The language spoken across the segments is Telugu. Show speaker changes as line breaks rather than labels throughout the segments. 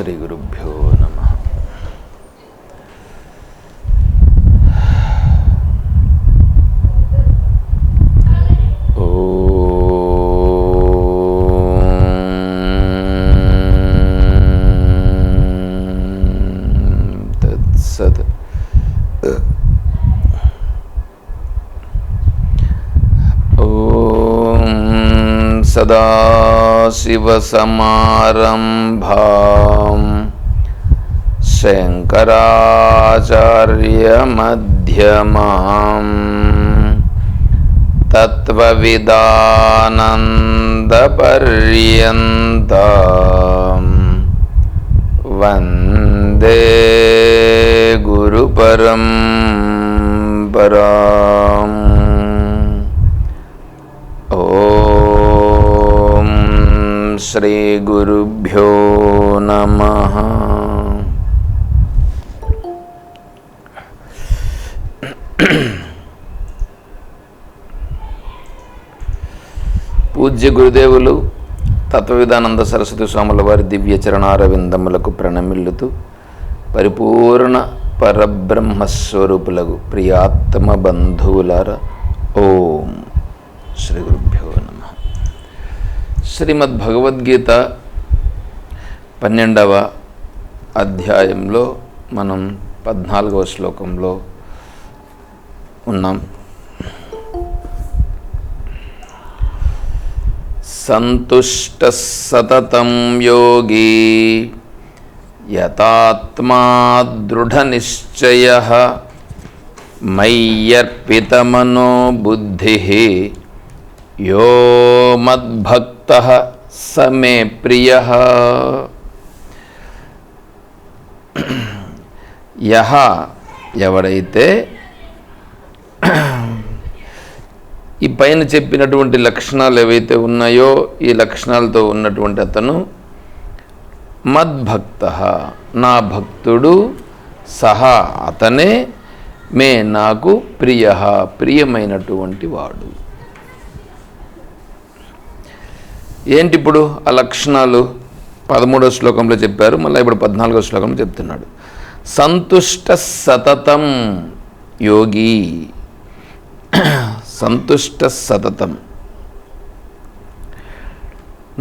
श्रीगुरुभ्यो नमः। तत्सत्। ॐ सदाशिवसमारम्भा। शङ्कराचार्यमध्यमाम् तत्त्वविदानन्दपर्यन्ताम् वन्दे गुरुपरं पराम् ॐ श्रीगुरुभ्यो పూజ్య గురుదేవులు తత్వవిధానంద సరస్వతి స్వాముల వారి దివ్య చరణారవిందములకు ప్రణమిల్లుతూ పరిపూర్ణ పరబ్రహ్మస్వరూపులకు ప్రియాత్మ బంధువులార ఓం శ్రీ గురుభ్యో నమ. శ్రీమద్ భగవద్గీత పన్నెండవ అధ్యాయంలో మనం పద్నాలుగవ శ్లోకంలో ఉన్నాం. సంతుష్ట సతతం యోగి యతాత్మా దృఢనిశ్చయ మయ్యర్పితమనో బుద్ధి యో మద్భక్త స మే ప్రియ యహ ఎవడైతే ఈ పైన చెప్పినటువంటి లక్షణాలు ఏవైతే ఉన్నాయో ఈ లక్షణాలతో ఉన్నటువంటి అతను మద్భక్త నా భక్తుడు సహా అతనే మే నాకు ప్రియ ప్రియమైనటువంటి వాడు. ఏంటి ఇప్పుడు ఆ లక్షణాలు? పదమూడో శ్లోకంలో చెప్పారు మళ్ళీ ఇప్పుడు పద్నాలుగో శ్లోకంలో చెప్తున్నాడు. సంతుష్ట సతతం యోగి. సంతుష్ట సతతం.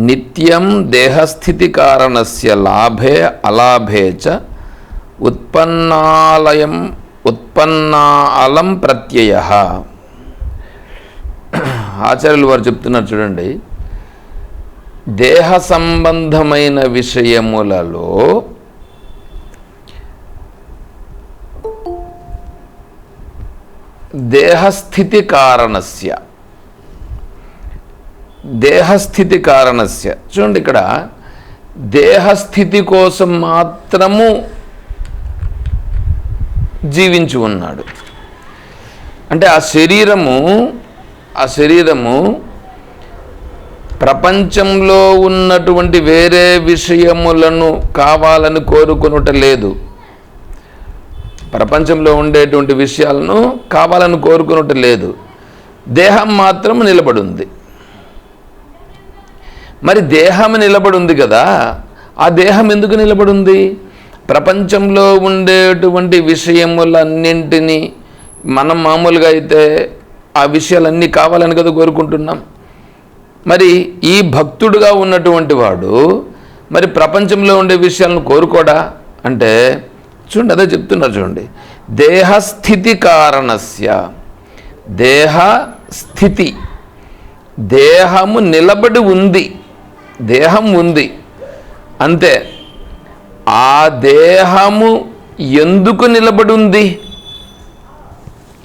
నిత్యం దేహస్థితి కారణస్య లాభే అలాభే చ ఉత్పన్నాలయం ఉత్పన్నాలం ప్రత్యయ. ఆచార్యులు వారు చెప్తున్నారు చూడండి దేహ సంబంధమైన విషయములలో దేహస్థితి కారణస్య దేహస్థితి కారణస్య చూడండి ఇక్కడ దేహస్థితి కోసం మాత్రము జీవించి ఉన్నాడు. అంటే ఆ శరీరము ఆ శరీరము ప్రపంచంలో ఉన్నటువంటి వేరే విషయములను కావాలని కోరుకొనుట లేదు. ప్రపంచంలో ఉండేటువంటి విషయాలను కావాలని కోరుకున్నట్టు లేదు. దేహం మాత్రం నిలబడి ఉంది మరి దేహం నిలబడి ఉంది కదా ఆ దేహం ఎందుకు నిలబడి ఉంది ప్రపంచంలో ఉండేటువంటి విషయములన్నింటినీ మనం మామూలుగా అయితే ఆ విషయాలన్నీ కావాలని కదా కోరుకుంటున్నాం. మరి ఈ భక్తుడుగా ఉన్నటువంటి వాడు మరి ప్రపంచంలో ఉండే విషయాలను కోరుకోడా? అంటే చూడండి అదే చెప్తున్నారు చూడండి. దేహస్థితి కారణస్య దేహ స్థితి దేహము నిలబడి ఉంది దేహం ఉంది. అంతే. ఆ దేహము ఎందుకు నిలబడి ఉంది?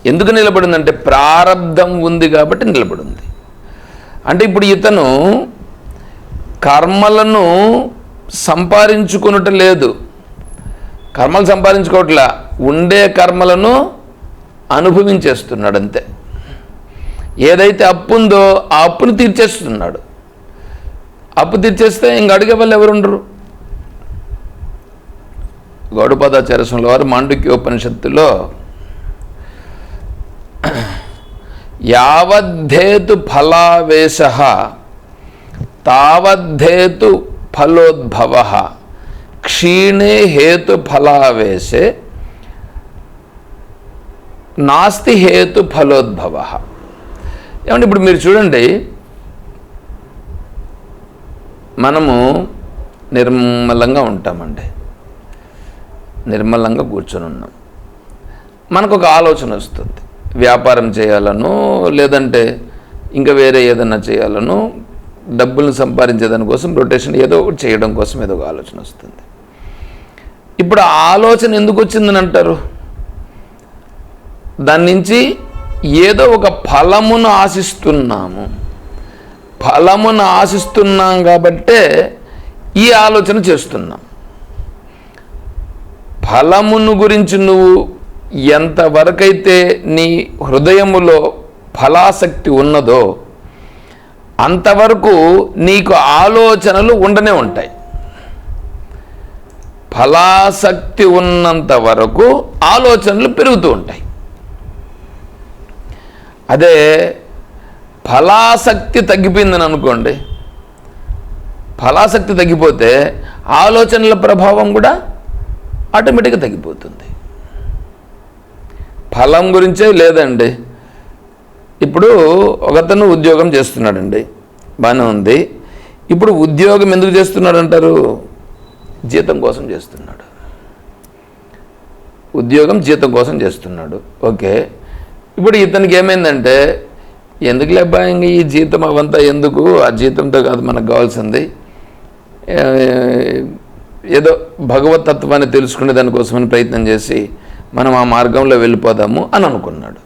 ఎందుకు నిలబడిందంటే అంటే ప్రారంధం ఉంది కాబట్టి నిలబడి ఉంది. అంటే ఇప్పుడు ఇతను కర్మలను సంపాదించుకున్నట లేదు. కర్మలు సంపాదించుకోవట్లా ఉండే కర్మలను అనుభవించేస్తున్నాడు అంతే. ఏదైతే అప్పు ఉందో ఆ అప్పును తీర్చేస్తున్నాడు. అప్పు తీర్చేస్తే ఇంక అడిగే వాళ్ళు ఎవరుండరు? గౌడపాదాచార్య వారు మాండుక్యోపనిషత్తులో యావద్ధేతు ఫలావేశ తావద్ధేతు ఫలోద్భవ క్షీణే హేతు ఫలావేశే నాస్తి హేతు ఫలోద్భవ. ఏమంటే ఇప్పుడు మీరు చూడండి మనము నిర్మలంగా ఉంటామండి. నిర్మలంగా కూర్చొని ఉన్నాం. మనకు ఒక ఆలోచన వస్తుంది. వ్యాపారం చేయాలను లేదంటే ఇంకా వేరే ఏదన్నా చేయాలను డబ్బులను సంపాదించే దానికోసం రొటేషన్ ఏదో ఒకటి చేయడం కోసం ఏదో ఒక ఆలోచన వస్తుంది. ఇప్పుడు ఆలోచన ఎందుకు వచ్చిందని అంటారు? దాని నుంచి ఏదో ఒక ఫలమును ఆశిస్తున్నాము. ఫలమును ఆశిస్తున్నాం కాబట్టే ఈ ఆలోచన చేస్తున్నాం. ఫలమును గురించి నువ్వు ఎంతవరకైతే నీ హృదయములో ఫలాసక్తి ఉన్నదో అంతవరకు నీకు ఆలోచనలు ఉండనే ఉంటాయి. ఫలాసక్తి ఉన్నంత వరకు ఆలోచనలు పెరుగుతూ ఉంటాయి. అదే ఫలాసక్తి తగ్గిపోయిందని అనుకోండి. ఫలాసక్తి తగ్గిపోతే ఆలోచనల ప్రభావం కూడా ఆటోమేటిక్గా తగ్గిపోతుంది. ఫలం గురించే లేదండి. ఇప్పుడు ఒకతను ఉద్యోగం చేస్తున్నాడండి. బాగానే ఉంది. ఇప్పుడు ఉద్యోగం ఎందుకు చేస్తున్నాడు అంటారు జీతం కోసం చేస్తున్నాడు. ఉద్యోగం జీతం కోసం చేస్తున్నాడు. ఓకే. ఇప్పుడు ఇతనికి ఏమైందంటే ఎందుకు లేబ్బా ఇంక ఈ జీతం అవంతా ఎందుకు? ఆ జీతంతో కాదు మనకు కావాల్సింది. ఏదో భగవతత్వాన్ని తెలుసుకునే దానికోసమని ప్రయత్నం చేసి మనం ఆ మార్గంలో వెళ్ళిపోదాము అని అనుకున్నాడు.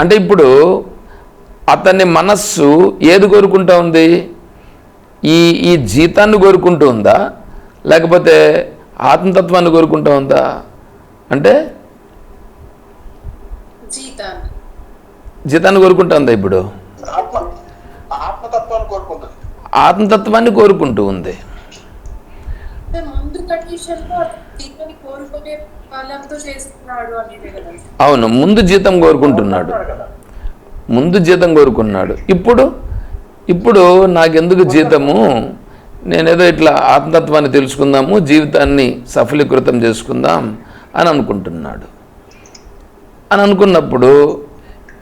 అంటే ఇప్పుడు అతని మనస్సు ఏది కోరుకుంటా ఉంది? ఈ ఈ జీతాన్ని కోరుకుంటూ ఉందా? లేకపోతే ఆత్మతత్వాన్ని కోరుకుంటూ ఉందా? అంటే
జీతాన్ని.
జీతాన్ని కోరుకుంటా ఉందా ఇప్పుడు?
ఆత్మ ఆత్మతత్వాన్ని
కోరుకుంటూ. ఉంది. అవును ముందు జీతం కోరుకుంటున్నాడు. ముందు జీతం కోరుకున్నాడు. ఇప్పుడు ఇప్పుడు నాకెందుకు జీతము? నేనేదో ఇట్లా ఆత్మతత్వాన్ని తెలుసుకుందాము జీవితాన్ని సఫలీకృతం చేసుకుందాం అని అనుకుంటున్నాడు. అని అనుకున్నప్పుడు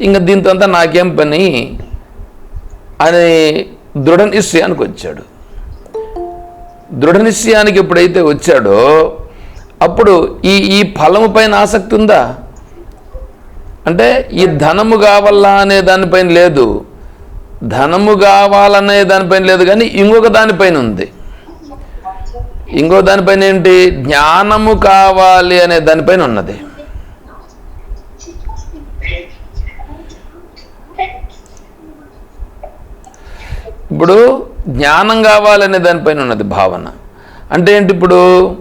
ఇంకా దీంతో అంతా నాకేం పని? అని దృఢ నిశ్చయానికి వచ్చాడు. దృఢ నిశ్చయానికి ఎప్పుడైతే వచ్చాడో అప్పుడు ఈ ఈ ఫలము పైన ఆసక్తి ఉందా? అంటే ఈ ధనము కావాలా అనే దానిపైన లేదు. ధనము కావాలనే దానిపైన లేదు కానీ ఇంకొక దానిపైన ఉంది. ఇంకో దానిపైన ఏంటి? జ్ఞానము కావాలి అనే దానిపైన ఉన్నది. ఇప్పుడు జ్ఞానం కావాలనే దానిపైన ఉన్నది భావన. అంటే ఏంటి ఇప్పుడు?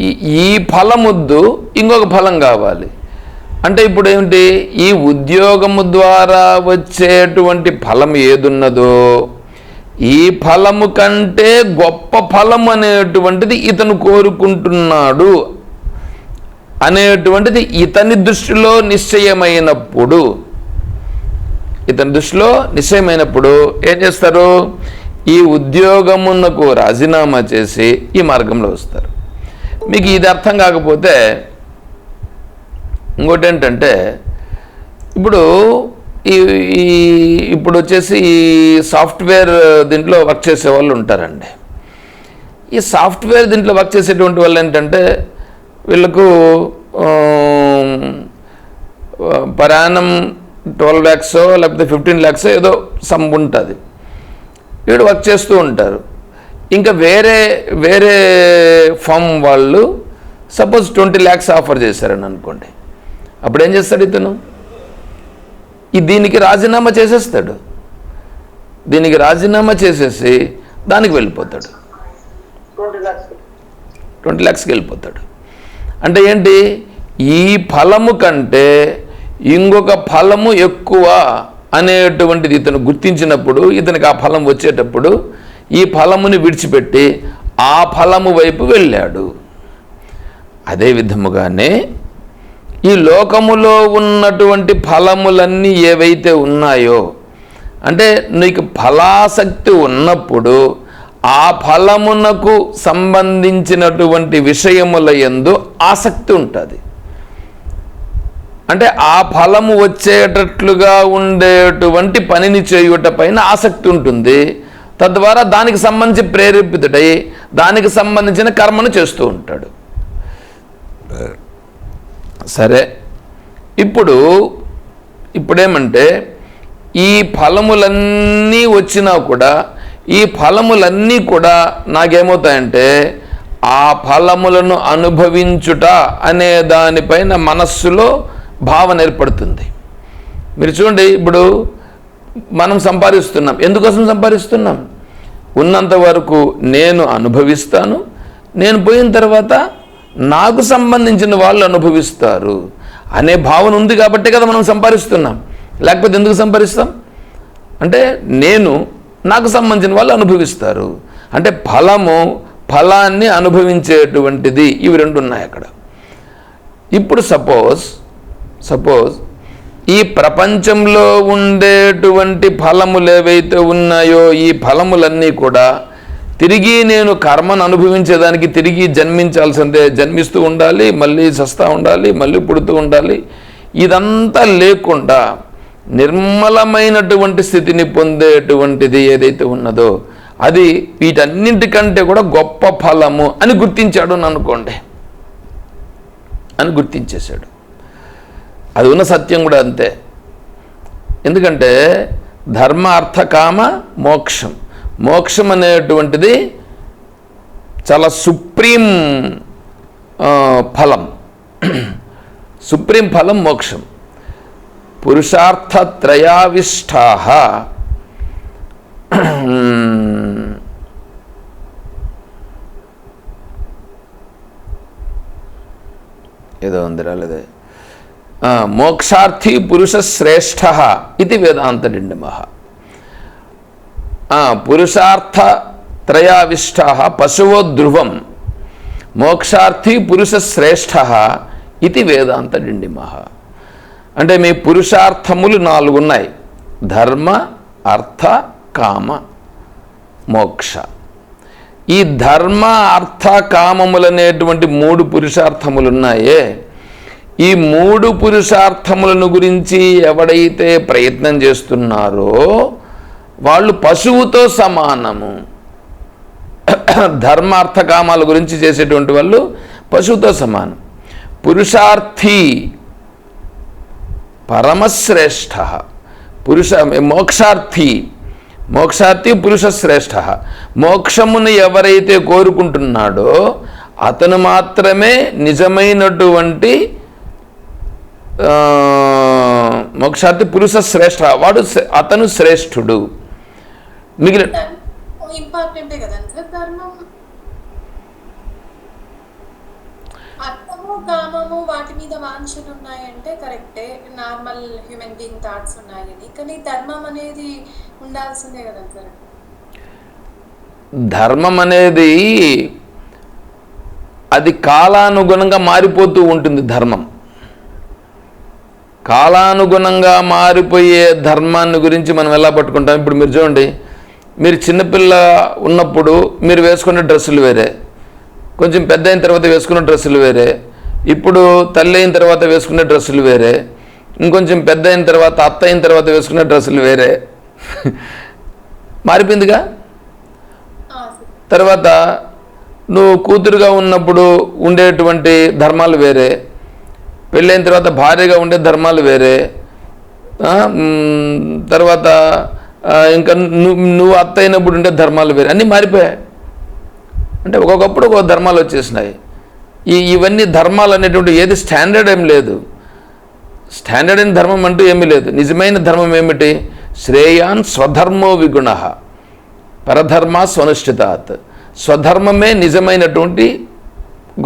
ఈ ఈ ఫలముద్దు ఇంకొక ఫలం కావాలి. అంటే ఇప్పుడు ఏమిటి ఈ ఉద్యోగము ద్వారా వచ్చేటువంటి ఫలం ఏదున్నదో ఈ ఫలము కంటే గొప్ప ఫలం అనేటువంటిది ఇతను కోరుకుంటున్నాడు అనేటువంటిది ఇతని దృష్టిలో నిశ్చయమైనప్పుడు ఇతని దృష్టిలో నిశ్చయమైనప్పుడు ఏం చేస్తారు? ఈ ఉద్యోగమునకు రాజీనామా చేసి ఈ మార్గంలో వస్తారు. మీకు ఇది అర్థం కాకపోతే ఇంకోటి ఏంటంటే ఇప్పుడు ఈ ఈ- ఇప్పుడు వచ్చేసి ఈ సాఫ్ట్వేర్ దీంట్లో వర్క్ చేసే వాళ్ళు ఉంటారండి. ఈ సాఫ్ట్వేర్ దీంట్లో వర్క్ చేసేటువంటి వాళ్ళు ఏంటంటే వీళ్ళకు పరాణం ట్వెల్వ్ ల్యాక్సో లేకపోతే ఫిఫ్టీన్ ల్యాక్స్ ఏదో సమ్ ఉంటుంది. వీడు వర్క్ చేస్తూ ఉంటారు. ఇంకా వేరే వేరే ఫామ్ వాళ్ళు సపోజ్ ట్వంటీ ల్యాక్స్ ఆఫర్ చేశారని అనుకోండి. అప్పుడు ఏం చేస్తాడు ఇతను? ఈ దీనికి రాజీనామా చేసేస్తాడు. దీనికి రాజీనామా చేసేసి దానికి వెళ్ళిపోతాడు.
ట్వంటీ ల్యాక్స్
ట్వంటీ ల్యాక్స్కి వెళ్ళిపోతాడు. అంటే ఏంటి? ఈ ఫలము కంటే ఇంకొక ఫలము ఎక్కువ అనేటువంటిది ఇతను గుర్తించినప్పుడు ఇతనికి ఆ ఫలం వచ్చేటప్పుడు ఈ ఫలముని విడిచిపెట్టి ఆ ఫలము వైపు వెళ్ళాడు. అదే విధముగానే ఈ లోకములో ఉన్నటువంటి ఫలములన్నీ ఏవైతే ఉన్నాయో అంటే నీకు ఫలాసక్తి ఉన్నప్పుడు ఆ ఫలమునకు సంబంధించినటువంటి విషయముల ఎందు ఆసక్తి ఉంటుంది. అంటే ఆ ఫలము వచ్చేటట్లుగా ఉండేటువంటి పనిని చేయుట పైన ఆసక్తి ఉంటుంది. తద్వారా దానికి సంబంధించి ప్రేరేపితుడై దానికి సంబంధించిన కర్మను చేస్తూ ఉంటాడు. సరే. ఇప్పుడు ఇప్పుడేమంటే ఈ ఫలములన్నీ వచ్చినా కూడా ఈ ఫలములన్నీ కూడా నాకేమవుతాయంటే ఆ ఫలములను అనుభవించుట అనే దానిపైన మనస్సులో భావన ఏర్పడుతుంది. మీరు చూడండి ఇప్పుడు మనం సంపాదిస్తున్నాం. ఎందుకోసం సంపాదిస్తున్నాం? ఉన్నంత వరకు నేను అనుభవిస్తాను నేను పోయిన తర్వాత నాకు సంబంధించిన వాళ్ళు అనుభవిస్తారు అనే భావన ఉంది కాబట్టే కదా మనం సంపాదిస్తున్నాం. లేకపోతే ఎందుకు సంపాదిస్తాం? అంటే నేను నాకు సంబంధించిన వాళ్ళు అనుభవిస్తారు. అంటే ఫలము ఫలాన్ని అనుభవించేటువంటిది ఇవి రెండు ఉన్నాయి అక్కడ. ఇప్పుడు సపోజ్ సపోజ్ ఈ ప్రపంచంలో ఉండేటువంటి ఫలములు ఏవైతే ఉన్నాయో ఈ ఫలములన్నీ కూడా తిరిగి నేను కర్మను అనుభవించేదానికి తిరిగి జన్మించాల్సిందే. జన్మిస్తూ ఉండాలి మళ్ళీ సస్తా ఉండాలి మళ్ళీ పుడుతూ ఉండాలి. ఇదంతా లేకుండా నిర్మలమైనటువంటి స్థితిని పొందేటువంటిది ఏదైతే ఉన్నదో అది వీటన్నింటికంటే కూడా గొప్ప ఫలము అని గుర్తించాడు అని అనుకోండి. అని గుర్తించేశాడు. అది ఉన్న సత్యం కూడా అంతే. ఎందుకంటే ధర్మ అర్థ కామ మోక్షం. మోక్షం అనేటువంటిది చాలా సుప్రీం ఫలం. సుప్రీం ఫలం మోక్షం. పురుషార్థత్రయావిష్టా. ఏదో ఉంది రాలేదే మోక్షార్థి పురుష శ్రేష్ఠ ఇది వేదాంత డిండిమహ పురుషార్థ త్రయావిష్ట పశువో ధ్రువం మోక్షార్థి పురుష శ్రేష్ఠ ఇది వేదాంత డిండిమహ అంటే మీ పురుషార్థములు నాలుగు ఉన్నాయి. ధర్మ అర్థ కామ మోక్ష. ఈ ధర్మ అర్థ కామములనేటువంటి మూడు పురుషార్థములు ఉన్నాయే ఈ మూడు పురుషార్థములను గురించి ఎవడైతే ప్రయత్నం చేస్తున్నారో వాళ్ళు పశువుతో సమానము. ధర్మార్థ కామాల గురించి చేసేటువంటి వాళ్ళు పశువుతో సమానం. పురుషార్థి పరమశ్రేష్ఠ. పురుష మోక్షార్థి మోక్షార్థి పురుష శ్రేష్ఠ మోక్షమును ఎవరైతే కోరుకుంటున్నాడో అతను మాత్రమే నిజమైనటువంటి మోక్షార్థి పురుష శ్రేష్ఠ వాడు శ్రే- అతను శ్రేష్ఠుడు. మిగిలిన
ఇంపార్టెంటే కదా సార్ ధర్మం. అర్థము కామము వాటి మీద వాంఛలు ఉన్నాయంటే కరెక్టే నార్మల్ హ్యూమన్ బీయింగ్ థాట్స్ ఉన్నాయని. కానీ ధర్మం అనేది ఉండాల్సిందే కదా సార్
ధర్మం అనేది అది కాలానుగుణంగా మారిపోతూ ఉంటుంది ధర్మం. కాలానుగుణంగా మారిపోయే ధర్మాన్ని గురించి మనం ఎలా పట్టుకుంటాం? ఇప్పుడు మీరు చూడండి మీరు చిన్నపిల్ల ఉన్నప్పుడు మీరు వేసుకునే డ్రెస్సులు వేరే. కొంచెం పెద్ద అయిన తర్వాత వేసుకున్న డ్రెస్సులు వేరే. ఇప్పుడు తల్లి అయిన తర్వాత వేసుకునే డ్రెస్సులు వేరే. ఇంకొంచెం పెద్ద అయిన తర్వాత అత్త అయిన తర్వాత వేసుకునే డ్రెస్సులు వేరే. మారిపోయిందిగా? తర్వాత నువ్వు కూతురుగా ఉన్నప్పుడు ఉండేటువంటి ధర్మాలు వేరే. పెళ్ళైన తర్వాత భార్యగా ఉండే ధర్మాలు వేరే. తర్వాత ఇంకా నువ్వు నువ్వు అత్త అయినప్పుడు ఉండే ధర్మాలు వేరే. అన్నీ మారిపోయాయి. అంటే ఒక్కొక్కప్పుడు ఒక్కొక్క ధర్మాలు వచ్చేసినాయి. ఈ ఇవన్నీ ధర్మాలు అనేటువంటి ఏది స్టాండర్డ్ ఏం లేదు. స్టాండర్డ్ అయిన ధర్మం అంటూ ఏమీ లేదు. నిజమైన ధర్మం ఏమిటి? శ్రేయాన్ స్వధర్మో విగుణ. పరధర్మ స్వనుష్ఠితాత్. స్వధర్మమే నిజమైనటువంటి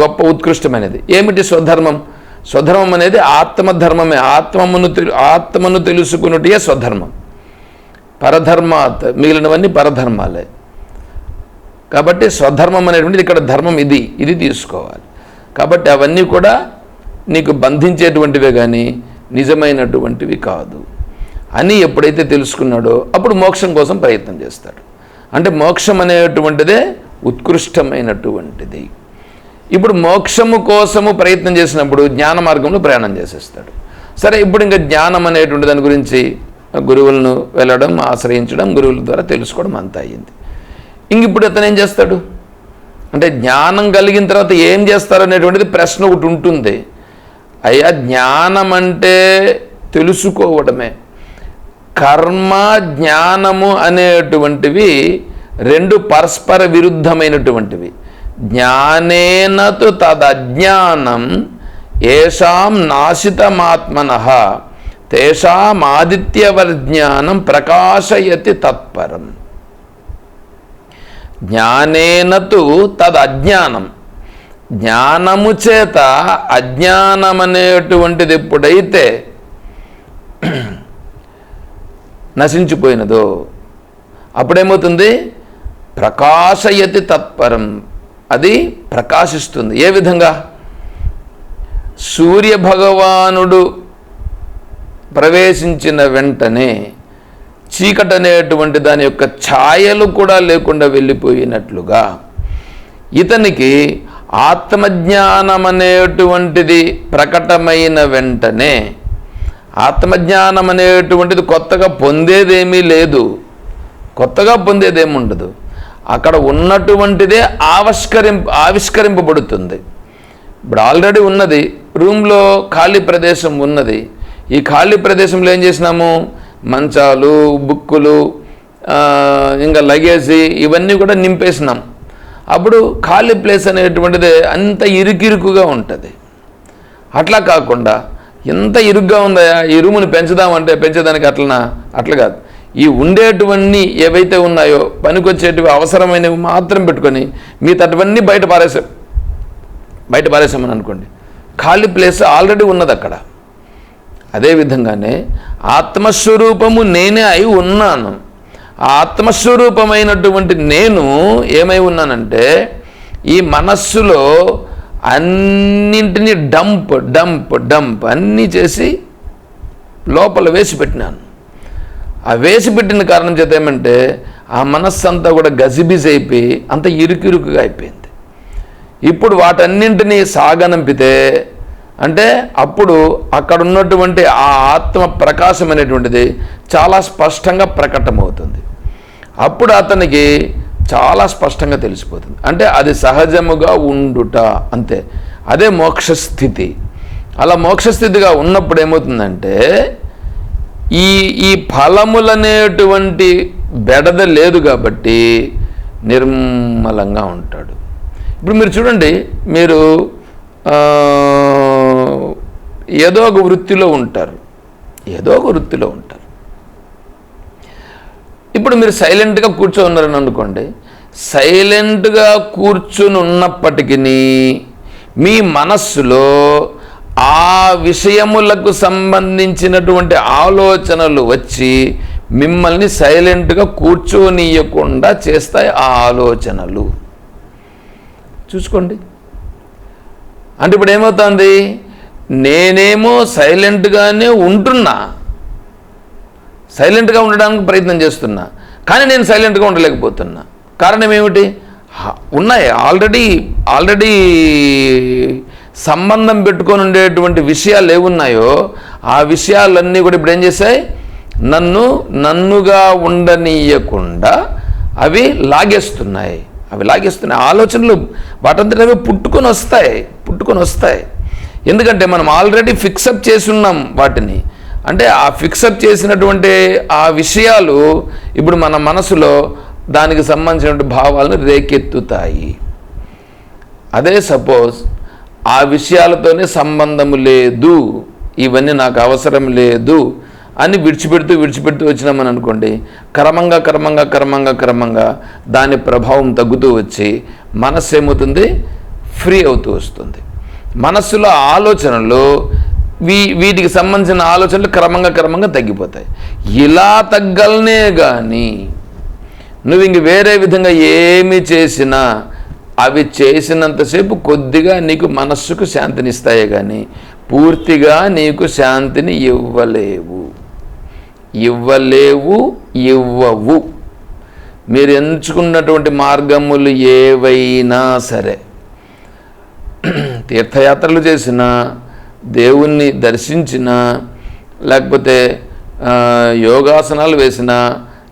గొప్ప ఉత్కృష్టమైనది. ఏమిటి స్వధర్మం? స్వధర్మం అనేది ఆత్మధర్మమే. ఆత్మమును తెలు- ఆత్మను తెలుసుకున్నటే స్వధర్మం. పరధర్మాత్ మిగిలినవన్నీ పరధర్మాలే. కాబట్టి స్వధర్మం అనేటువంటిది ఇక్కడ ధర్మం ఇది ఇది తీసుకోవాలి. కాబట్టి అవన్నీ కూడా నీకు బంధించేటువంటివే కానీ నిజమైనటువంటివి కాదు. అని ఎప్పుడైతే తెలుసుకున్నాడో అప్పుడు మోక్షం కోసం ప్రయత్నం చేస్తాడు. అంటే మోక్షం అనేటువంటిదే ఉత్కృష్టమైనటువంటిది. ఇప్పుడు మోక్షము కోసము ప్రయత్నం చేసినప్పుడు జ్ఞాన మార్గంలో ప్రయాణం చేసేస్తాడు. సరే ఇప్పుడు ఇంకా జ్ఞానం అనేటువంటి దాని గురించి గురువులను వెళ్ళడం ఆశ్రయించడం గురువుల ద్వారా తెలుసుకోవడం అంత అయ్యింది. ఇంక ఇప్పుడు అతను ఏం చేస్తాడు? అంటే జ్ఞానం కలిగిన తర్వాత ఏం చేస్తారు అనేటువంటిది ప్రశ్న ఒకటి ఉంటుంది. అయ్యా జ్ఞానం అంటే తెలుసుకోవడమే. కర్మ జ్ఞానము అనేటువంటివి రెండు పరస్పర విరుద్ధమైనటువంటివి. జ్ఞానేనతు తదజ్ఞానం ఏషాం నాశితమాత్మన తేషాం ఆదిత్యవర్జ్ఞానం ప్రకాశయతి తత్పరం. జ్ఞానేనతు తదజ్ఞానం. జ్ఞానము చేత అజ్ఞానం అనేటువంటిది ఎప్పుడైతే నశించిపోయినదో అప్పుడేమవుతుంది? ప్రకాశయతి తత్పరం. అది ప్రకాశిస్తుంది. ఏ విధంగా? సూర్యభగవానుడు ప్రవేశించిన వెంటనే చీకటి అనేటువంటి దాని యొక్క ఛాయలు కూడా లేకుండా వెళ్ళిపోయినట్లుగా ఇతనికి ఆత్మజ్ఞానం అనేటువంటిది ప్రకటమైన వెంటనే ఆత్మజ్ఞానం అనేటువంటిది కొత్తగా పొందేదేమీ లేదు. కొత్తగా పొందేదేమి ఉండదు అక్కడ ఉన్నటువంటిదే ఆవిష్కరిం ఆవిష్కరింపబడుతుంది. ఇప్పుడు ఆల్రెడీ ఉన్నది. రూమ్లో ఖాళీ ప్రదేశం ఉన్నది. ఈ ఖాళీ ప్రదేశంలో ఏం చేసినాము? మంచాలు బుక్కులు ఇంకా లగేజ్ ఇవన్నీ కూడా నింపేసినాం. అప్పుడు ఖాళీ ప్లేస్ అనేటువంటిది అంత ఇరుకిరుకుగా ఉంటుంది. అట్లా కాకుండా ఎంత ఇరుగ్గా ఉందా ఈ రూముని పెంచుదామంటే పెంచేదానికి అట్లనా? అట్లా కాదు. ఈ ఉండేటివన్నీ ఏవైతే ఉన్నాయో పనికొచ్చేటివి అవసరమైనవి మాత్రం పెట్టుకొని మీ తటువన్నీ బయట పారేసా బయట పారేసామని అనుకోండి. ఖాళీ ప్లేస్ ఆల్రెడీ ఉన్నది అక్కడ అదేవిధంగానే ఆత్మస్వరూపము నేనే అయి ఉన్నాను. ఆ ఆత్మస్వరూపమైనటువంటి నేను ఏమై ఉన్నానంటే ఈ మనస్సులో అన్నింటినీ డంప్ డంప్ డంప్ అన్నీ చేసి లోపల వేసి పెట్టినాను. ఆ వేసి పెట్టిన కారణం చేత ఏమంటే ఆ మనస్సు అంతా కూడా గజిబిజి అయిపోయి అంత ఇరుకిరుకుగా అయిపోయింది. ఇప్పుడు వాటన్నింటినీ సాగనంపితే అంటే అప్పుడు అక్కడ ఉన్నటువంటి ఆ ఆత్మ ప్రకాశం అనేటువంటిది చాలా స్పష్టంగా ప్రకటమవుతుంది. అప్పుడు అతనికి చాలా స్పష్టంగా తెలిసిపోతుంది. అంటే అది సహజముగా ఉండుట అంతే. అదే మోక్షస్థితి. అలా మోక్షస్థితిగా ఉన్నప్పుడు ఏమవుతుందంటే ఈ ఈ ఫలములనేటువంటి బెడద లేదు కాబట్టి నిర్మలంగా ఉంటాడు. ఇప్పుడు మీరు చూడండి మీరు ఏదో ఒక వృత్తిలో ఉంటారు. ఏదో ఒక వృత్తిలో ఉంటారు. ఇప్పుడు మీరు సైలెంట్గా కూర్చొని ఉన్నారని అనుకోండి సైలెంట్గా కూర్చుని ఉన్నప్పటికీ మీ మనస్సులో ఆ విషయములకు సంబంధించినటువంటి ఆలోచనలు వచ్చి మిమ్మల్ని సైలెంట్గా కూర్చోనీయకుండా చేస్తాయి ఆ ఆలోచనలు. చూసుకోండి. అంటే ఇప్పుడు ఏమవుతుంది? నేనేమో సైలెంట్గానే ఉంటున్నా. సైలెంట్గా ఉండడానికి ప్రయత్నం చేస్తున్నా. కానీ నేను సైలెంట్గా ఉండలేకపోతున్నా. కారణం ఏమిటి? ఉన్నాయి. ఆల్రెడీ ఆల్రెడీ సంబంధం పెట్టుకొని ఉండేటువంటి విషయాలు ఏమున్నాయో ఆ విషయాలన్నీ కూడా ఇప్పుడు ఏం చేశాయి? నన్ను నన్నుగా ఉండనీయకుండా అవి లాగేస్తున్నాయి. అవి లాగేస్తున్నాయి. ఆలోచనలు వాటంతట అవి పుట్టుకొని వస్తాయి. పుట్టుకొని వస్తాయి. ఎందుకంటే మనం ఆల్రెడీ ఫిక్సప్ చేసి వాటిని. అంటే ఆ ఫిక్సప్ చేసినటువంటి ఆ విషయాలు ఇప్పుడు మన మనసులో దానికి సంబంధించినటువంటి భావాలను రేకెత్తుతాయి. అదే సపోజ్ ఆ విషయాలతోనే సంబంధము లేదు ఇవన్నీ నాకు అవసరం లేదు అని విడిచిపెడుతూ విడిచిపెడుతూ వచ్చినామని అనుకోండి క్రమంగా క్రమంగా క్రమంగా క్రమంగా దాని ప్రభావం తగ్గుతూ వచ్చి మనస్సు ఏమవుతుంది ఫ్రీ అవుతూ వస్తుంది. మనస్సులో ఆలోచనలు వీ వీటికి సంబంధించిన ఆలోచనలు క్రమంగా క్రమంగా తగ్గిపోతాయి. ఇలా తగ్గలనే కానీ నువ్వు ఇంక వేరే విధంగా ఏమి చేసినా అవి చేసినంతసేపు కొద్దిగా నీకు మనస్సుకు శాంతినిస్తాయే కానీ పూర్తిగా నీకు శాంతిని ఇవ్వలేవు. ఇవ్వలేవు ఇవ్వవు. మీరు ఎంచుకున్నటువంటి మార్గములు ఏవైనా సరే. తీర్థయాత్రలు చేసినా దేవుణ్ణి దర్శించినా లేకపోతే యోగాసనాలు వేసినా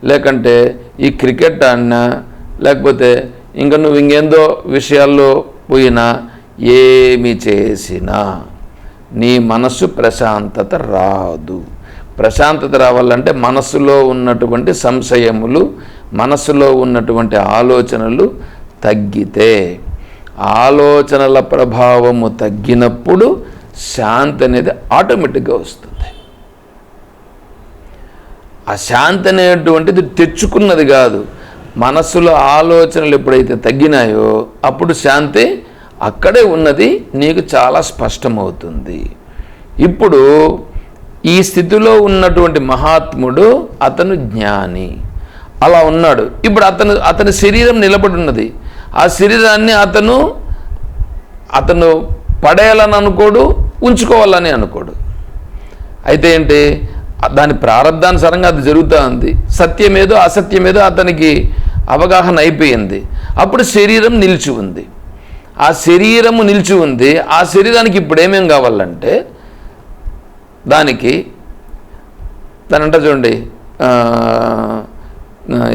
లేకంటే ఈ క్రికెట్ ఆడినా లేకపోతే ఇంకా నువ్వు ఇంకేందో విషయాల్లో పోయినా ఏమి చేసినా. నీ మనస్సు ప్రశాంతత రాదు. ప్రశాంతత రావాలంటే మనస్సులో ఉన్నటువంటి సంశయములు మనస్సులో ఉన్నటువంటి ఆలోచనలు తగ్గితే. ఆలోచనల ప్రభావము తగ్గినప్పుడు శాంతి అనేది ఆటోమేటిక్గా వస్తుంది. ఆ శాంతి అనేటువంటిది తెచ్చుకున్నది కాదు. మనస్సులో ఆలోచనలు ఎప్పుడైతే తగ్గినాయో అప్పుడు శాంతి అక్కడే ఉన్నది నీకు చాలా స్పష్టమవుతుంది. ఇప్పుడు ఈ స్థితిలో ఉన్నటువంటి మహాత్ముడు అతను జ్ఞాని. అలా ఉన్నాడు. ఇప్పుడు అతను అతని శరీరం నిలబడి ఉన్నది. ఆ శరీరాన్ని అతను అతను పడేయాలని అనుకోడు ఉంచుకోవాలని అనుకోడు. అయితే ఏంటి దాని ప్రారంధానుసారంగా అది జరుగుతూ ఉంది. సత్యమేదో అసత్యమేదో అతనికి అవగాహన అయిపోయింది. అప్పుడు శరీరం నిలిచి ఉంది. ఆ శరీరము నిలిచి ఉంది. ఆ శరీరానికి ఇప్పుడు ఏమేం కావాలంటే దానికి దానంట చూడండి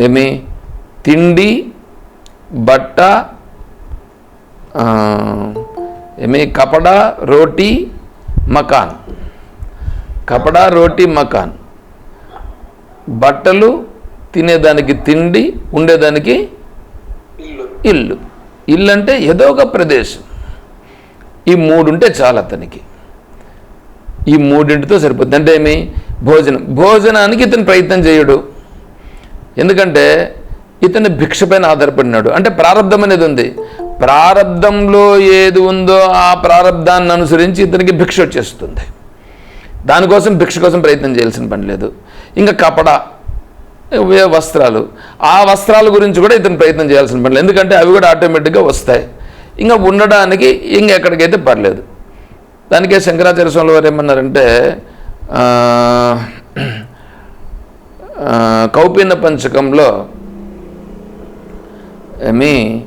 ఏమి తిండి బట్ట ఏమి కపడ రోటీ మకాన్. కపడా రోటీ మకాన్. బట్టలు తినేదానికి తిండి ఉండేదానికి
ఇల్లు.
ఇల్లు. ఇల్లు అంటే ఏదో ఒక ప్రదేశం. ఈ మూడు ఉంటే చాలు అతనికి. ఈ మూడింటితో సరిపోతుంది. అంటే ఏమి? భోజనం. భోజనానికి ఇతను ప్రయత్నం చేయడు. ఎందుకంటే ఇతను భిక్ష పైన ఆధారపడినాడు. అంటే ప్రారంధం అనేది ఉంది. ప్రారంధంలో ఏది ఉందో ఆ ప్రారంధాన్ని అనుసరించి ఇతనికి భిక్ష వచ్చేస్తుంది. దానికోసం భిక్ష కోసం ప్రయత్నం చేయాల్సిన పని లేదు. ఇంకా కపడ వస్త్రాలు ఆ వస్త్రాల గురించి కూడా ఇతను ప్రయత్నం చేయాల్సిన పని లేదు. ఎందుకంటే అవి కూడా ఆటోమేటిక్గా వస్తాయి. ఇంకా ఉండడానికి ఇంకెక్కడికైతే పర్లేదు. దానికే శంకరాచార్య స్వామి వారు ఏమన్నారంటే కౌపీన పంచకంలో మీ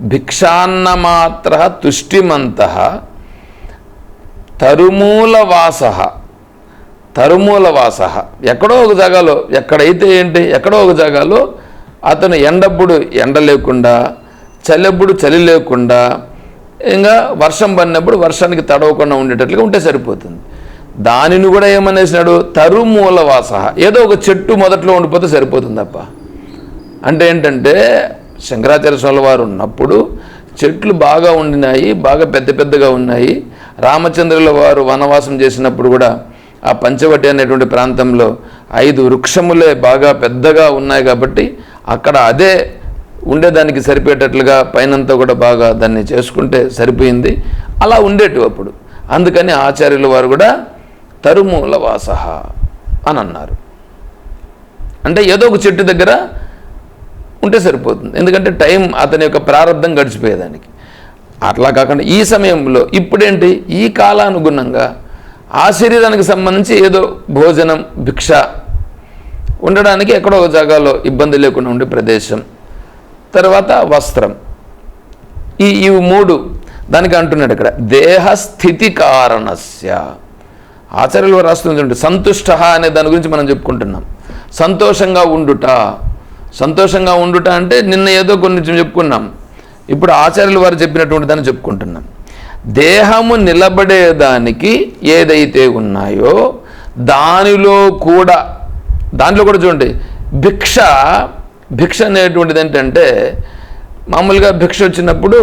భిక్షాన్నమాత్ర తుష్టిమంత తరుమూలవాస. తరుమూలవాస. ఎక్కడో ఒక జాగాలో ఎక్కడైతే ఏంటి ఎక్కడో ఒక జాగాలో అతను ఎండప్పుడు ఎండ లేకుండా చల్లెప్పుడు చలి లేకుండా ఇంకా వర్షం పడినప్పుడు వర్షానికి తడవకుండా ఉండేటట్లుగా ఉంటే సరిపోతుంది. దానిని కూడా ఏమనేసినాడు? తరుమూలవాస. ఏదో ఒక చెట్టు మొదట్లో ఉండిపోతే సరిపోతుంది తప్ప అంటే ఏంటంటే శంకరాచార్య స్వామి వారు ఉన్నప్పుడు చెట్లు బాగా ఉండినాయి బాగా పెద్ద పెద్దగా ఉన్నాయి. రామచంద్రుల వారు వనవాసం చేసినప్పుడు కూడా ఆ పంచవటి అనేటువంటి ప్రాంతంలో ఐదు వృక్షములే బాగా పెద్దగా ఉన్నాయి కాబట్టి అక్కడ అదే ఉండేదానికి సరిపోయేటట్లుగా పైనంతా కూడా బాగా దాన్ని చేసుకుంటే సరిపోయింది. అలా ఉండేటి అప్పుడు. అందుకని ఆచార్యుల వారు కూడా తరుమూల వాస అని అన్నారు. అంటే ఏదో ఒక చెట్టు దగ్గర ఉంటే సరిపోతుంది. ఎందుకంటే టైం అతని యొక్క ప్రారంభం గడిచిపోయేదానికి. అట్లా కాకుండా ఈ సమయంలో ఇప్పుడేంటి? ఈ కాలానుగుణంగా ఆ శరీరానికి సంబంధించి ఏదో భోజనం భిక్ష ఉండడానికి ఎక్కడో ఒక జాగాలో ఇబ్బంది లేకుండా ఉండే ప్రదేశం. తర్వాత వస్త్రం. ఈ ఇవి మూడు దానికి అంటున్నాడు ఇక్కడ. దేహస్థితి కారణస్య. ఆచార్యులు రాస్తుంది సంతుష్ట అనే దాని గురించి మనం చెప్పుకుంటున్నాం. సంతోషంగా ఉండుట. సంతోషంగా ఉండుట అంటే నిన్న ఏదో కొన్ని చెప్పుకున్నాం. ఇప్పుడు ఆచార్యులు వారు చెప్పినటువంటి దాన్ని చెప్పుకుంటున్నాం. దేహము నిలబడేదానికి ఏదైతే ఉన్నాయో దానిలో కూడా దాంట్లో కూడా చూడండి భిక్ష భిక్ష అనేటువంటిది ఏంటంటే మామూలుగా భిక్ష వచ్చినప్పుడు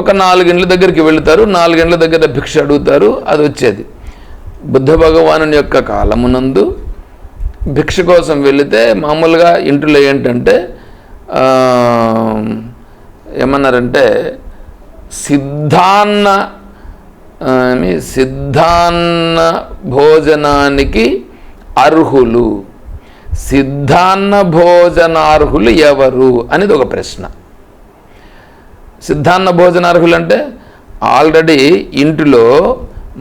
ఒక నాలుగిండ్ల దగ్గరికి వెళుతారు నాలుగిండ్ల దగ్గర భిక్ష అడుగుతారు అది వచ్చేది. బుద్ధ భగవాను యొక్క కాలమునందు భిక్ష కోసం వెళితే మామూలుగా ఇంటిలో ఏంటంటే ఏమన్నారంటే సిద్ధాన్న సిద్ధాన్న భోజనానికి అర్హులు. సిద్ధాన్న భోజనార్హులు ఎవరు అనేది ఒక ప్రశ్న. సిద్ధాన్న భోజనార్హులు అంటే ఆల్రెడీ ఇంటిలో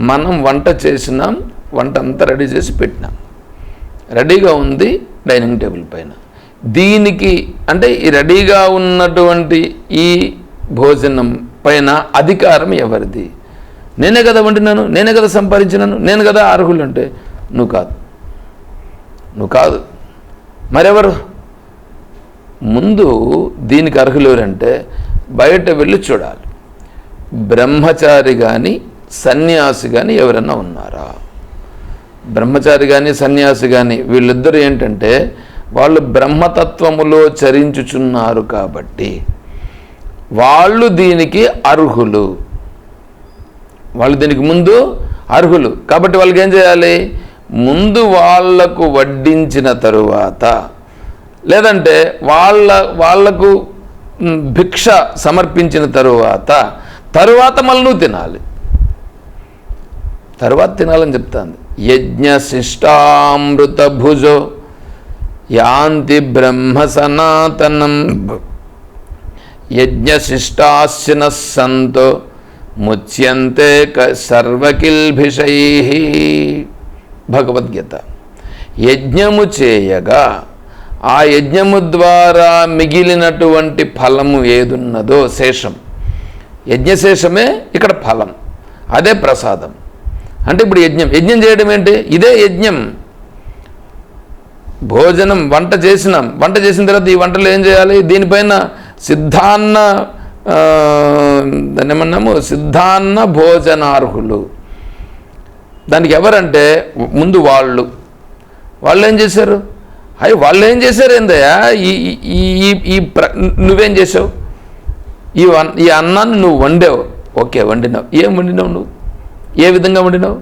మనం వంట చేసినాం వంట అంతా రెడీ చేసి పెట్టినాం. రెడీగా ఉంది డైనింగ్ టేబుల్ పైన. దీనికి అంటే ఈ రెడీగా ఉన్నటువంటి ఈ భోజనం పైన అధికారం ఎవరిది? నేనే కదా వండినాను నేనే కదా సంపాదించినాను నేను కదా అర్హులు అంటే నువ్వు కాదు. నువ్వు కాదు. మరెవరు? ముందు దీనికి అర్హులు ఎవరంటే బయట వెళ్ళి చూడాలి. బ్రహ్మచారి కానీ సన్యాసి కానీ ఎవరన్నా ఉన్నారా? బ్రహ్మచారి కానీ సన్యాసి కానీ వీళ్ళిద్దరూ ఏంటంటే వాళ్ళు బ్రహ్మతత్వములో చరించుచున్నారు కాబట్టి వాళ్ళు దీనికి అర్హులు. వాళ్ళు దీనికి ముందు అర్హులు. కాబట్టి వాళ్ళకి ఏం చేయాలి? ముందు వాళ్ళకు వడ్డించిన తరువాత. లేదంటే వాళ్ళ వాళ్ళకు భిక్ష సమర్పించిన తరువాత తరువాత మళ్ళీ తినాలి. తరువాత తినాలని చెప్తాంది. యజ్ఞ యాంతి బ్రహ్మ సనాతనం యజ్ఞశిష్టాశిన సంతో ముచ్యంతే క సర్వకిల్భిషై. భగవద్గీత. యజ్ఞము చేయగా ఆ యజ్ఞము ద్వారా మిగిలినటువంటి ఫలము ఏదున్నదో శేషం. యజ్ఞశేషమే ఇక్కడ ఫలం. అదే ప్రసాదం. అంటే ఇప్పుడు యజ్ఞం. యజ్ఞం చేయడం ఏంటి? ఇదే యజ్ఞం. భోజనం వంట చేసినాం. వంట చేసిన తర్వాత ఈ వంటలు ఏం చేయాలి? దీనిపైన సిద్ధాన్న దాన్ని ఏమన్నాము? సిద్ధాన్న భోజనార్హులు. దానికి ఎవరంటే ముందు వాళ్ళు. వాళ్ళు ఏం చేశారు? అయ్యి వాళ్ళు ఏం చేశారు ఏందయ్యా? ఈ ఈ- ఈ ప్ర నువ్వేం చేసావు ఈ ఈ అన్నాన్ని నువ్వు వండావు. ఓకే వండినావు. ఏం వండినావు నువ్వు? ఏ విధంగా వండినావు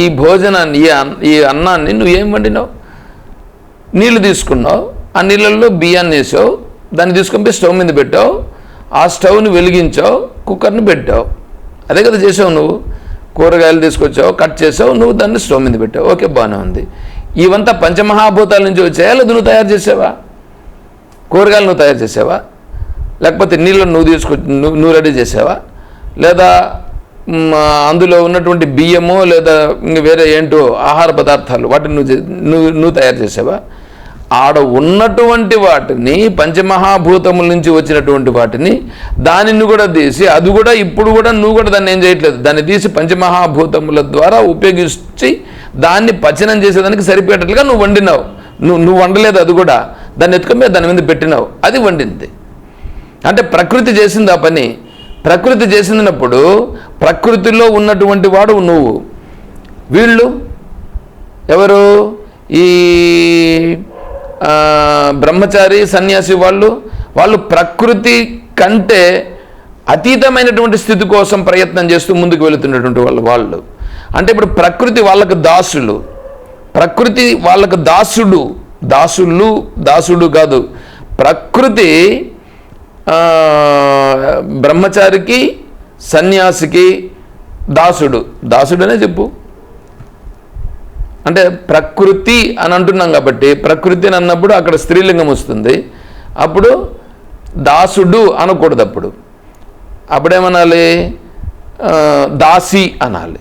ఈ భోజనాన్ని ఈ ఈ అన్నాన్ని నువ్వు ఏం వండినావు? నీళ్ళు తీసుకున్నావు ఆ నీళ్ళల్లో బియ్యాన్ని వేసావు దాన్ని తీసుకొని పోయి స్టవ్ మీద పెట్టావు ఆ స్టవ్ని వెలిగించావు కుక్కర్ని పెట్టావు. అదే కదా చేసావు నువ్వు. కూరగాయలు తీసుకొచ్చావు కట్ చేసావు నువ్వు దాన్ని స్టవ్ మీద పెట్టావు. ఓకే బాగానే ఉంది. ఇవంతా పంచమహాభూతాల నుంచి వచ్చాయా లేదు నువ్వు తయారు చేసావా? కూరగాయలు నువ్వు తయారు చేసావా? లేకపోతే నీళ్ళను నువ్వు తీసుకొ నువ్వు రెడీ చేసావా? లేదా అందులో ఉన్నటువంటి బియ్యము లేదా వేరే ఏంటో ఆహార పదార్థాలు వాటిని నువ్వు నువ్వు నువ్వు తయారు చేసావా? ఆడ ఉన్నటువంటి వాటిని పంచమహాభూతముల నుంచి వచ్చినటువంటి వాటిని దానిని కూడా తీసి అది కూడా ఇప్పుడు కూడా నువ్వు కూడా దాన్ని ఏం చేయట్లేదు. దాన్ని తీసి పంచమహాభూతముల ద్వారా ఉపయోగించి దాన్ని పచనం చేసేదానికి సరిపోయేటట్లుగా నువ్వు వండినావు. నువ్వు నువ్వు వండలేదు అది కూడా. దాన్ని ఎత్తుకొని మీద దాని మీద పెట్టినావు. అది వండింది. అంటే ప్రకృతి చేసింది ఆ పని? ప్రకృతి చేసినప్పుడు ప్రకృతిలో ఉన్నటువంటి వాడు నువ్వు. వీళ్ళు? ఎవరు? ఈ బ్రహ్మచారి సన్యాసి వాళ్ళు? వాళ్ళు ప్రకృతి కంటే అతీతమైనటువంటి స్థితి కోసం ప్రయత్నం చేస్తూ ముందుకు వెళుతున్నటువంటి వాళ్ళు వాళ్ళు. అంటే ఇప్పుడు ప్రకృతి వాళ్ళకు దాసులు. ప్రకృతి వాళ్ళకు దాసుడు. దాసులు దాసుడు కాదు. ప్రకృతి బ్రహ్మచారికి సన్యాసికి దాసుడు. దాసుడనే చెప్పు. అంటే ప్రకృతి అని అంటున్నాం కాబట్టి ప్రకృతి అని అన్నప్పుడు అక్కడ స్త్రీలింగం వస్తుంది. అప్పుడు దాసుడు అనకూడదు అప్పుడు. అప్పుడేమనాలి? దాసి అనాలి.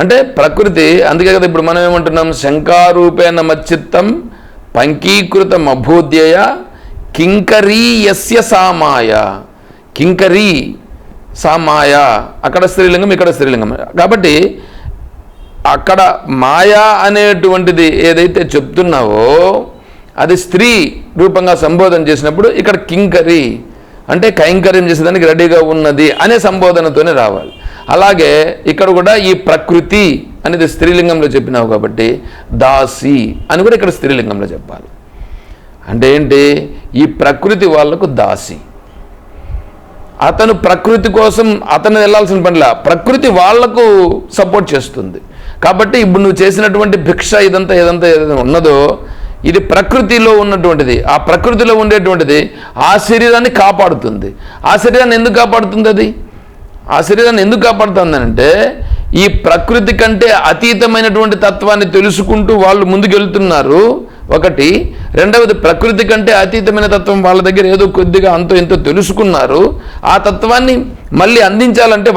అంటే ప్రకృతి అందుకే కదా ఇప్పుడు మనం ఏమంటున్నాం శంకారూపేణ మచ్చిత్తం పంకీకృతం అభూద్యయ కింకరీ యస్య సామాయ. కింకరీ సామాయ. అక్కడ స్త్రీలింగం ఇక్కడ స్త్రీలింగం. కాబట్టి అక్కడ మాయా అనేటువంటిది ఏదైతే చెప్తున్నావో అది స్త్రీ రూపంగా సంబోధన చేసినప్పుడు ఇక్కడ కింకరి. అంటే కైంకర్యం చేసేదానికి రెడీగా ఉన్నది అనే సంబోధనతోనే రావాలి. అలాగే ఇక్కడ కూడా ఈ ప్రకృతి అనేది స్త్రీలింగంలో చెప్పినావు కాబట్టి దాసి అని కూడా ఇక్కడ స్త్రీలింగంలో చెప్పాలి. అంటే ఏంటి? ఈ ప్రకృతి వాళ్ళకు దాసి. అతను ప్రకృతి కోసం అతను వెళ్ళాల్సిన పనిలా ప్రకృతి వాళ్ళకు సపోర్ట్ చేస్తుంది. కాబట్టి ఇప్పుడు నువ్వు చేసినటువంటి భిక్ష ఇదంతా ఏదంతా ఏదైనా ఉన్నదో ఇది ప్రకృతిలో ఉన్నటువంటిది. ఆ ప్రకృతిలో ఉండేటువంటిది ఆ శరీరాన్ని కాపాడుతుంది. ఆ శరీరాన్ని ఎందుకు కాపాడుతుంది అది? ఆ శరీరాన్ని ఎందుకు కాపాడుతుంది అంటే ఈ ప్రకృతి కంటే అతీతమైనటువంటి తత్వాన్ని తెలుసుకుంటూ వాళ్ళు ముందుకెళ్తున్నారు. ఒకటి రెండవది ప్రకృతి కంటే అతీతమైన తత్వం వాళ్ళ దగ్గర ఏదో కొద్దిగా అంతో ఎంతో తెలుసుకున్నారు. ఆ తత్వాన్ని మళ్ళీ అందించాలంటే